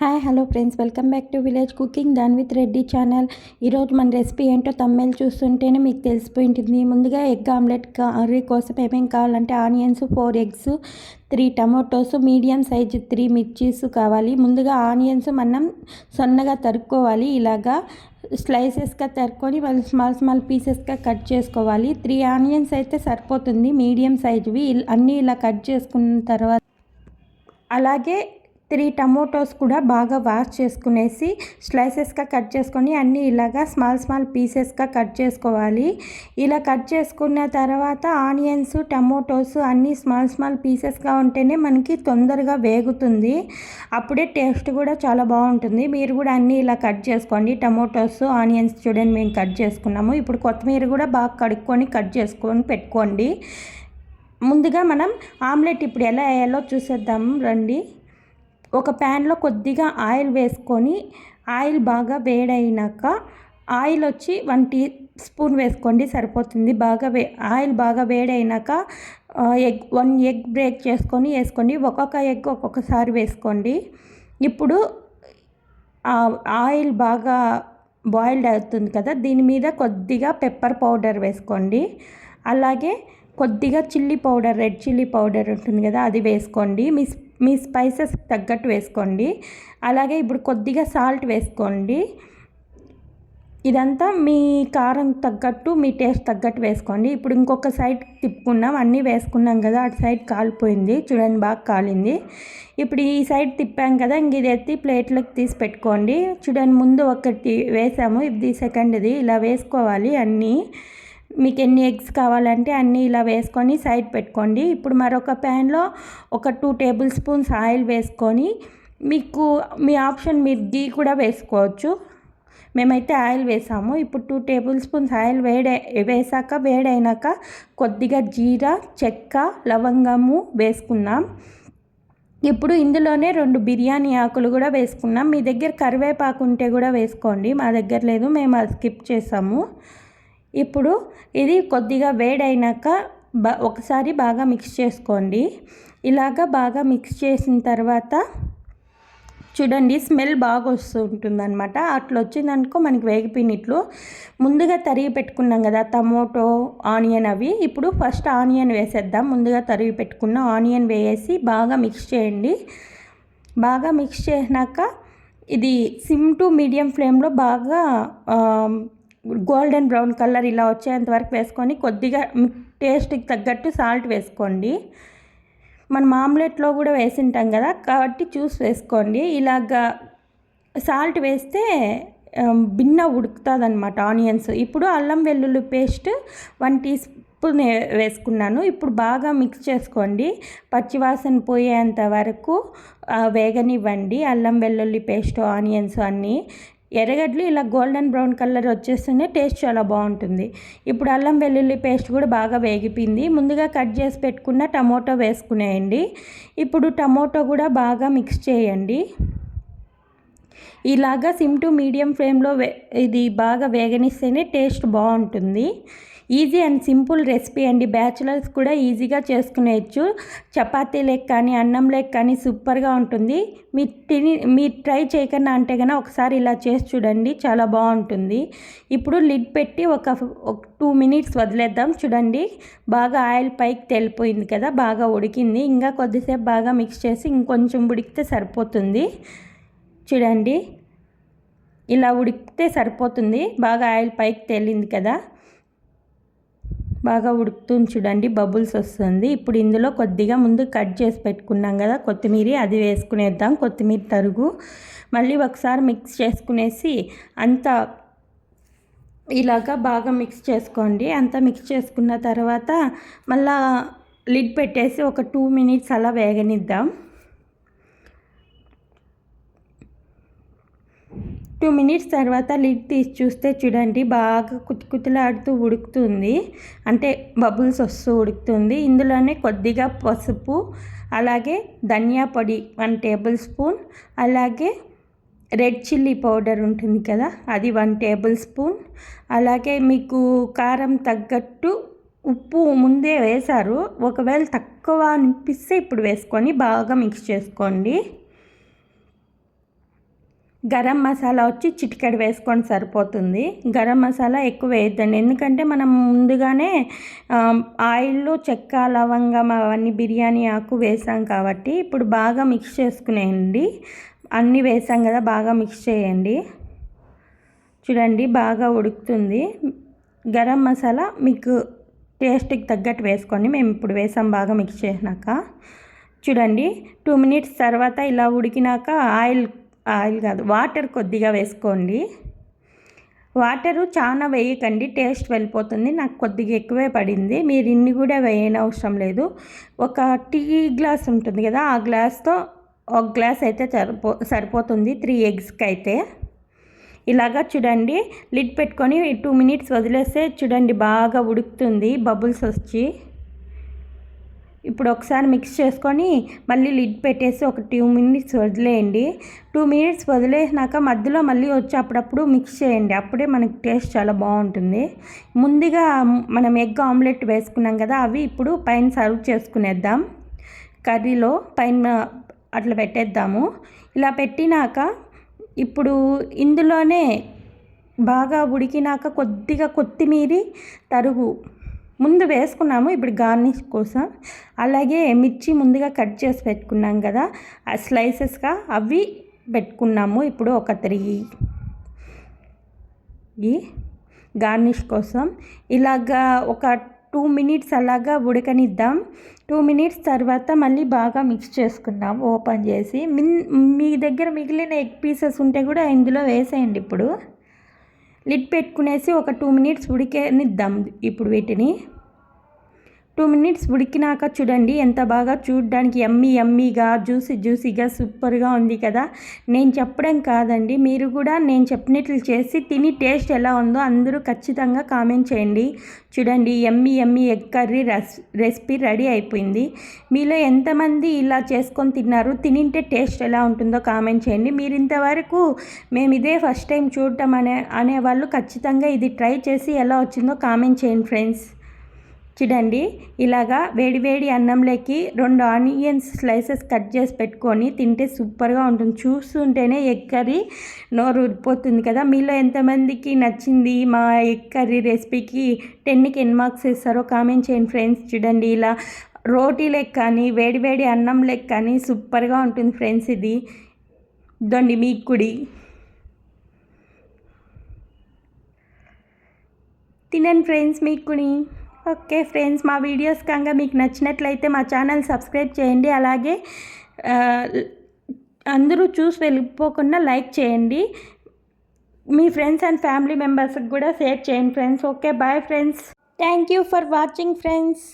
Hi hello friends welcome back to village cooking than with Reddy channel ఈరోజు మన recipe ఏంటో తమ్మేలు చూస్తుంటేనే మీకు తెలిసిపోయింటుంది. ముందుగా ఎగ్ ఆమ్లెట్ కర్రీ కోసం ఏమేమి కావాలంటే onions four eggs three tomatoes medium size three mirchis కావాలి. ముందుగా ఆనియన్స్ మనం సొన్నగా తరుక్కోవాలి. ఇలాగా స్లైసెస్గా తరుక్కొని వాళ్ళు స్మాల్ స్మాల్ పీసెస్గా కట్ చేసుకోవాలి. త్రీ ఆనియన్స్ అయితే సరిపోతుంది. మీడియం సైజువి అన్నీ ఇలా కట్ చేసుకున్న తర్వాత అలాగే త్రీ టమోటోస్ కూడా బాగా వాష్ చేసుకునేసి స్లైసెస్గా కట్ చేసుకొని అన్నీ ఇలాగా స్మాల్ స్మాల్ పీసెస్గా కట్ చేసుకోవాలి. ఇలా కట్ చేసుకున్న తర్వాత ఆనియన్స్ టమోటోస్ అన్నీ స్మాల్ స్మాల్ పీసెస్గా ఉంటేనే మనకి తొందరగా వేగుతుంది. అప్పుడే టేస్ట్ కూడా చాలా బాగుంటుంది. మీరు కూడా అన్నీ ఇలా కట్ చేసుకోండి. టమోటోస్ ఆనియన్స్ చూడండి మేము కట్ చేసుకున్నాము. ఇప్పుడు కొత్తిమీర కూడా బాగా కడుక్కొని కట్ చేసుకొని పెట్టుకోండి. ముందుగా మనం ఆమ్లెట్ ఇప్పుడు ఎలా వేయాలో చూసేద్దాం. రండి. ఒక ప్యాన్లో కొద్దిగా ఆయిల్ వేసుకొని ఆయిల్ బాగా వేడైనాక ఆయిల్ వచ్చి వన్ టీ స్పూన్ వేసుకోండి సరిపోతుంది. బాగా వే ఆయిల్ బాగా వేడైనాక ఎగ్ వన్ ఎగ్ బ్రేక్ చేసుకొని వేసుకోండి. ఒక్కొక్క ఎగ్ ఒక్కొక్కసారి వేసుకోండి. ఇప్పుడు ఆయిల్ బాగా బాయిల్డ్ అవుతుంది కదా దీని మీద కొద్దిగా పెప్పర్ పౌడర్ వేసుకోండి. అలాగే కొద్దిగా chilli powder red chilli powder ఉంటుంది కదా అది వేసుకోండి. మీ మీ స్పైసెస్ తగ్గట్టు వేసుకోండి. అలాగే ఇప్పుడు కొద్దిగా సాల్ట్ వేసుకోండి. ఇదంతా మీ కారం తగ్గట్టు మీ టేస్ట్ తగ్గట్టు వేసుకోండి. ఇప్పుడు ఇంకొక సైడ్ తిప్పుకున్నాం. అన్నీ వేసుకున్నాం కదా అటు సైడ్ కాలిపోయింది. చూడండి బాగా కాలింది. ఇప్పుడు ఈ సైడ్ తిప్పాం కదా ఇంక ఇది ఎత్తి ప్లేట్లకు తీసి పెట్టుకోండి. చూడండి ముందు ఒకటి వేసాము. ఇది సెకండ్ది ఇలా వేసుకోవాలి అన్నీ. మీకు ఎన్ని ఎగ్స్ కావాలంటే అన్నీ ఇలా వేసుకొని సైడ్ పెట్టుకోండి. ఇప్పుడు మరొక ప్యాన్లో ఒక టూ టేబుల్ స్పూన్స్ ఆయిల్ వేసుకొని మీకు మీ ఆప్షన్ మీరు గీ కూడా వేసుకోవచ్చు. మేమైతే ఆయిల్ వేసాము. ఇప్పుడు టూ టేబుల్ స్పూన్స్ ఆయిల్ వేడే వేసాక వేడైనాక కొద్దిగా జీరా చెక్క లవంగము వేసుకున్నాం. ఇప్పుడు ఇందులోనే రెండు బిర్యానీ ఆకులు కూడా వేసుకున్నాం. మీ దగ్గర కరివేపాకు ఉంటే కూడా వేసుకోండి. మా దగ్గర లేదు మేము అది స్కిప్ చేసాము. ఇప్పుడు ఇది కొద్దిగా వేడైనాక బా ఒకసారి బాగా మిక్స్ చేసుకోండి. ఇలాగ బాగా మిక్స్ చేసిన తర్వాత చూడండి స్మెల్ బాగా వస్తూ అనమాట అట్లా వచ్చిందనుకో మనకి వేగిపోయినట్లు. ముందుగా తరిగి పెట్టుకున్నాం కదా టమోటో ఆనియన్ అవి. ఇప్పుడు ఫస్ట్ ఆనియన్ వేసేద్దాం. ముందుగా తరిగి పెట్టుకున్న ఆనియన్ వేసి బాగా మిక్స్ చేయండి. బాగా మిక్స్ చేసినాక ఇది సిమ్ టు మీడియం ఫ్లేమ్లో బాగా గోల్డెన్ బ్రౌన్ కలర్ ఇలా వచ్చేంత వరకు వేసుకొని కొద్దిగా టేస్ట్కి తగ్గట్టు సాల్ట్ వేసుకోండి. మనం ఆమ్లెట్లో కూడా వేసింటాం కదా కాబట్టి చూసి వేసుకోండి. ఇలాగా సాల్ట్ వేస్తే భిన్న ఉడుకుతుంది అనమాట ఆనియన్స్. ఇప్పుడు అల్లం వెల్లుల్లి పేస్ట్ వన్ టీ స్పూన్ వేసుకున్నాను. ఇప్పుడు బాగా మిక్స్ చేసుకోండి. పచ్చివాసన పోయేంత వరకు వేగనివ్వండి. అల్లం వెల్లుల్లి పేస్ట్ ఆనియన్స్ అన్నీ ఎర్రగడ్డలు ఇలా గోల్డెన్ బ్రౌన్ కలర్ వచ్చేస్తేనే టేస్ట్ చాలా బాగుంటుంది. ఇప్పుడు అల్లం వెల్లుల్లి పేస్ట్ కూడా బాగా వేగిపోయింది. ముందుగా కట్ చేసి పెట్టుకున్న టమోటో వేసుకునేయండి. ఇప్పుడు టమోటో కూడా బాగా మిక్స్ చేయండి. ఇలాగా సిమ్ టు మీడియం ఫ్లేమ్లో ఇది బాగా వేగనిస్తేనే టేస్ట్ బాగుంటుంది. ఈజీ అండ్ సింపుల్ రెసిపీ అండి. బ్యాచులర్స్ కూడా ఈజీగా చేసుకునేయచ్చు. చపాతీ లెక్ కానీ అన్నం లెక్ కానీ సూపర్గా ఉంటుంది. మీరు తిని మీరు ట్రై చేయకుండా అంటే కన్నా ఒకసారి ఇలా చేసి చూడండి చాలా బాగుంటుంది. ఇప్పుడు లిడ్ పెట్టి ఒక టూ మినిట్స్ వదిలేద్దాం. చూడండి బాగా ఆయిల్ పైకి తెలిపోయింది కదా బాగా ఉడికింది. ఇంకా కొద్దిసేపు బాగా మిక్స్ చేసి ఇంకొంచెం ఉడికితే సరిపోతుంది. చూడండి. ఇలా ఉడికితే సరిపోతుంది. బాగా ఆయిల్ పైకి తేలింది కదా. బాగా ఉడుకుతుంది చూడండి. బబుల్స్ వస్తుంది. ఇప్పుడు ఇందులో కొద్దిగా ముందు కట్ చేసి పెట్టుకున్నాం కదా. కొత్తిమీర అది వేసుకునేద్దాం. కొత్తిమీర తరుగు. మళ్ళీ ఒకసారి మిక్స్ చేసుకునేసి అంతా ఇలాగా బాగా మిక్స్ చేసుకోండి. అంతా మిక్స్ చేసుకున్న తర్వాత మళ్ళా లిడ్ పెట్టేసి ఒక టూ మినిట్స్ అలా వేగనిద్దాం. టూ మినిట్స్ తర్వాత లిడ్ తీసి చూస్తే చూడండి బాగా కుతుకుతులాడుతూ ఉడుకుతుంది. అంటే బబుల్స్ వస్తూ ఉడుకుతుంది. ఇందులోనే కొద్దిగా పసుపు అలాగే ధనియా పొడి వన్ టేబుల్ స్పూన్ అలాగే రెడ్ చిల్లీ పౌడర్ ఉంటుంది కదా అది వన్ టేబుల్ స్పూన్. అలాగే మీకు కారం తగ్గట్టు ఉప్పు ముందే వేశారు. ఒకవేళ తక్కువ అనిపిస్తే ఇప్పుడు వేసుకొని బాగా మిక్స్ చేసుకోండి. గరం మసాలా వచ్చి చిటికెడు వేసుకొని సరిపోతుంది. గరం మసాలా ఎక్కువ వేయద్దండి. ఎందుకంటే మనం ముందుగానే ఆయిల్లో చెక్క లవంగం అవన్నీ బిర్యానీ ఆకు వేసాం కాబట్టి ఇప్పుడు బాగా మిక్స్ చేసుకునేయండి. అన్నీ వేసాం కదా బాగా మిక్స్ చేయండి. చూడండి బాగా ఉడుకుతుంది. గరం మసాలా మీకు టేస్ట్కి తగ్గట్టు వేసుకోండి. మేము ఇప్పుడు వేసాం బాగా మిక్స్ చేసినాక. చూడండి టూ మినిట్స్ తర్వాత ఇలా ఉడికినాక ఆయిల్ ఆయిల్ కాదు వాటర్ కొద్దిగా వేసుకోండి. వాటరు చాలా వేయకండి టేస్ట్ వెళ్ళిపోతుంది నాకు కొద్దిగా ఎక్కువే పడింది. మీరు ఇన్ని కూడా వేయని అవసరం లేదు. ఒక టీ గ్లాస్ ఉంటుంది కదా ఆ గ్లాస్తో ఒక గ్లాస్ అయితే సరిపో సరిపోతుంది త్రీ ఎగ్స్కి అయితే. ఇలాగా చూడండి లిడ్ పెట్టుకొని టూ మినిట్స్ వదిలేస్తే చూడండి బాగా ఉడుకుతుంది బబుల్స్ వచ్చి. ఇప్పుడు ఒకసారి మిక్స్ చేసుకొని మళ్ళీ లిడ్ పెట్టేసి ఒక టూ మినిట్స్ వదిలేయండి. టూ మినిట్స్ వదిలేసినాక మధ్యలో మళ్ళీ వచ్చి అప్పుడప్పుడు మిక్స్ చేయండి. అప్పుడే మనకి టేస్ట్ చాలా బాగుంటుంది. ముందుగా మనం ఎగ్ ఆమ్లెట్ వేసుకున్నాం కదా అవి ఇప్పుడు పైన సర్వ్ చేసుకునేద్దాం. కర్రీలో పైన అట్లా పెట్టేద్దాము. ఇలా పెట్టినాక ఇప్పుడు ఇందులోనే బాగా ఉడికినాక కొద్దిగా కొత్తిమీరి తరుగు ముందు వేసుకున్నాము ఇప్పుడు గార్నిష్ కోసం. అలాగే మిర్చి ముందుగా కట్ చేసి పెట్టుకున్నాం కదా ఆ స్లైసెస్గా అవి పెట్టుకున్నాము ఇప్పుడు ఒక త్రీ. ఈ గార్నిష్ కోసం. ఇలాగా ఒక టూ మినిట్స్ అలాగా ఉడకనిద్దాం. టూ మినిట్స్ తర్వాత మళ్ళీ బాగా మిక్స్ చేసుకుందాం ఓపెన్ చేసి. మీ దగ్గర మిగిలిన ఎగ్ పీసెస్ ఉంటే కూడా ఇందులో వేసేయండి ఇప్పుడు. లిడ్ పెట్టుకునేసి ఒక టూ మినిట్స్ ఉడికేనిద్దాం. ఇప్పుడు వీటిని టూ మినిట్స్ ఉడికినాక చూడండి ఎంత బాగా చూడడానికి ఎమ్మి ఎమ్మిగా జ్యూసీ జ్యూసీగా సూపర్గా ఉంది కదా. నేను చెప్పడం కాదండి మీరు కూడా నేను చెప్పినట్లు చేసి తిని టేస్ట్ ఎలా ఉందో అందరూ ఖచ్చితంగా కామెంట్ చేయండి. చూడండి ఎమ్మీ ఎమ్మి ఎగ్ కర్రీ రెస్ రెసిపీ రెడీ అయిపోయింది. మీలో ఎంతమంది ఇలా చేసుకొని తిన్నారు తినింటే టేస్ట్ ఎలా ఉంటుందో కామెంట్ చేయండి. మీరు ఇంతవరకు మేము ఇదే ఫస్ట్ టైం చూడటం అనే అనేవాళ్ళు ఖచ్చితంగా ఇది ట్రై చేసి ఎలా వచ్చిందో కామెంట్ చేయండి ఫ్రెండ్స్. చూడండి. ఇలాగా వేడివేడి అన్నంలోకి రెండు ఆనియన్స్ స్లైసెస్ కట్ చేసి పెట్టుకొని తింటే సూపర్గా ఉంటుంది. చూస్తుంటేనే ఎగ్ కర్రీ నోరు ఊరిపోతుంది కదా. మీలో ఎంతమందికి నచ్చింది మా ఎగ్ కర్రీ రెసిపీకి టెన్కి ఎన్ మార్క్స్ ఇస్తారో కామెంట్ చేయండి ఫ్రెండ్స్. చూడండి ఇలా రోటీ లెక్క కానీ వేడివేడి అన్నం లెక్క కానీ సూపర్గా ఉంటుంది ఫ్రెండ్స్ ఇది. దొండి మీకు కుడి. తినండి ఫ్రెండ్స్ మీకు కుడి. ఓకే ఫ్రెండ్స్ మా వీడియోస్ కనుక మీకు నచ్చినట్లయితే మా ఛానల్ సబ్స్క్రైబ్ చేయండి. అలాగే అందరూ చూసి వెళ్ళిపోకుండా లైక్ చేయండి. మీ ఫ్రెండ్స్ అండ్ ఫ్యామిలీ మెంబర్స్కి కూడా షేర్ చేయండి friends. Okay bye friends. Thank you for watching friends.